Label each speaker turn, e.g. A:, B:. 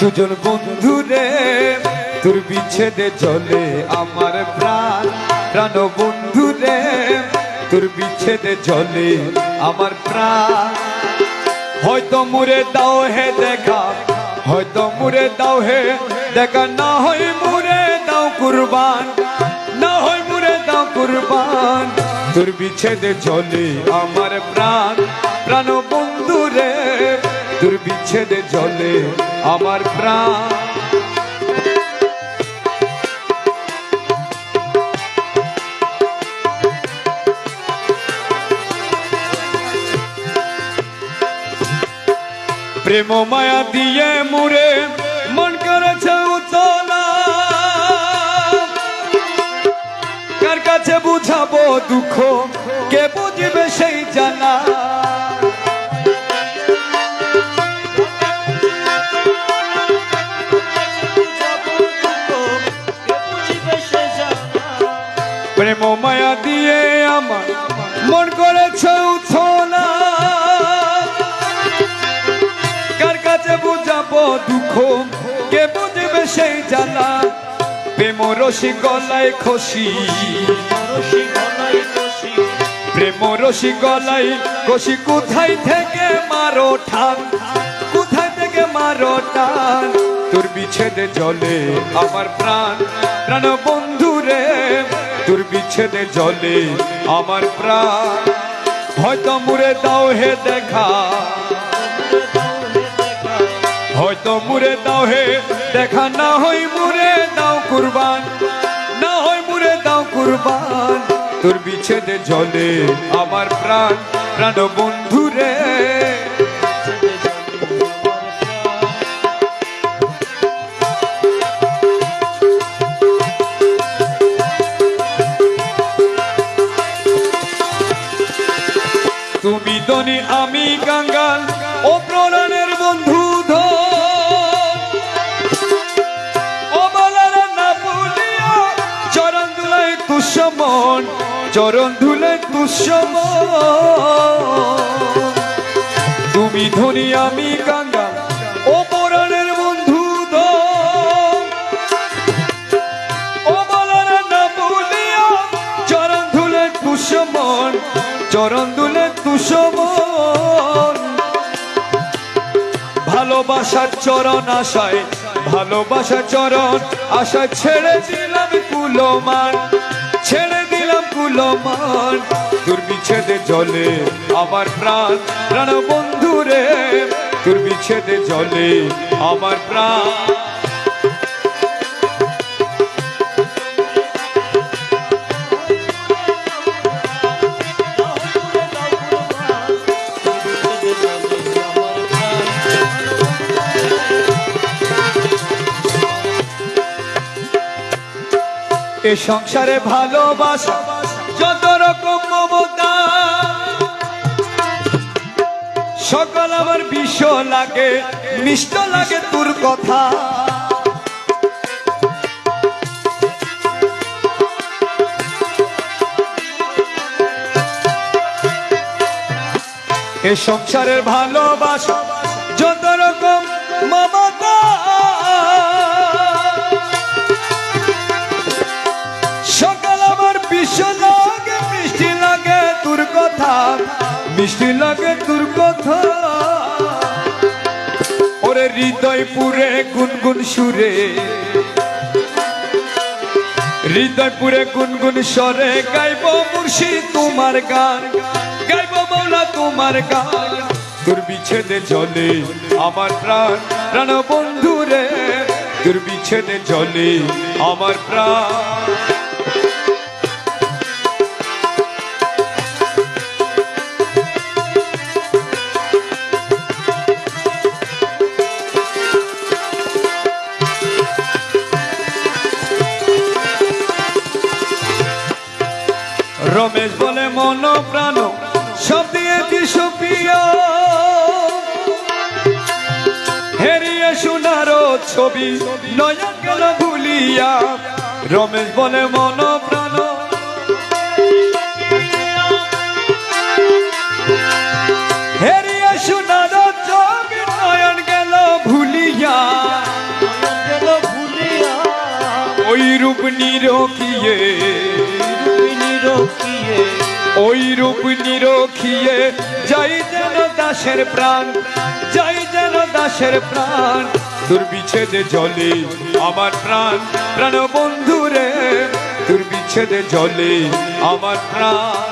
A: সুজন বন্ধু রে, তোর বিচ্ছেদে চলে আমার প্রাণ। প্রাণ বন্ধু রে, তোর বিচ্ছেদে চলে আমার প্রাণ। হয়তো মুরে দাও হে দেখা, হয়তো মুরে দাও হে দেখা। না হয় মুরে দাও কুরবান, না হয় মুরে দাও কুরবান। তোর বিচ্ছেদে চলে আমার প্রাণ। প্রাণ তোর বিচ্ছেদে চলে আমার প্রাণ। প্রেম মায়া দিয়ে মুরে মন করেছে উতলা। কার কাছে বুঝাবো দুঃখ? কে বুঝবে সেই জানা? মন করেছে উতলা কার কাছে বুঝাবো দুঃখ? কে বুঝবে সেই জানা প্রেম রসি গলায় খসি। প্রেম রসি গলাই কষি কোথায় থেকে মারো ঠান? কোথায় থেকে মারো টান? তোর বিচ্ছেদে জলে আমার প্রাণ। প্রাণ তোর বিচ্ছেদে জলে আমার প্রাণ। হয়তো মুরে দাও হে দেখা। হয়তো মুরে দাও হে দেখা। না হই মুরে দাও কুরবান। না হই মুরে দাও কুরবান। তোর বিচ্ছেদে জলে আমার প্রাণ। প্রাণ বন্ধু তুমি দনি আমি গাঙ্গাল ও প্রণানের বন্ধু ধন। চরণ ধুলাই তুষমন চরণ ধুলাই তুষমন তুমি ধনি, আমি গাঙ্গাল ও প্রণানের বন্ধু ধন। বালারা না ভুলিয়া চরণ ধুলাই তুষমন চরণ ভালোবাসার চরণ আশায়, ভালোবাসার চরণ আশায় ছেড়ে দিলাম কুলমান, ছেড়ে দিলাম কুলমান। দুর্বিচ্ছেদে বিচ্ছেদে জলে আমার প্রাণ প্রাণ বন্ধুরে, দুর্বিচ্ছেদে জলে আমার প্রাণ। এ সংসারে ভালোবাসা, যত রকম মমতা। সকল আমার বিষ লাগে, মিষ্ট লাগে তোর কথা। এ সংসারের ভালোবাসা, যত রকম মমতা। মিষ্টি লাগে তোর কথা। ওরে হৃদয় পুরে গুনগুন সুরে। হৃদয় পুরে গুনগুন স্বরে গাইব মুর্শি তোমার গান। গাইব মৌলা তোমার গান। তোর বিচ্ছেদে জলে আমার প্রাণ প্রাণ বন্ধু রে তোর বিচ্ছেদে জলে আমার প্রাণ। ছবি নয়ন গেল ভুলিয়া? রমেশ বলে মন প্রাণ হেরিয়ে শোনারো ছবি নয়ন গেল ভুলিয়া? ওই রূপ নিরখিয়ে
B: নিরখিয়ে।
A: ওই রূপ নিরখিয়ে। যাই যেন দাসের প্রাণ, যাই যেন দাসের প্রাণ। তোর বিচ্ছেদে জলে আমার প্রাণ প্রাণ বন্ধুরে। তোর বিচ্ছেদে জলে আমার প্রাণ।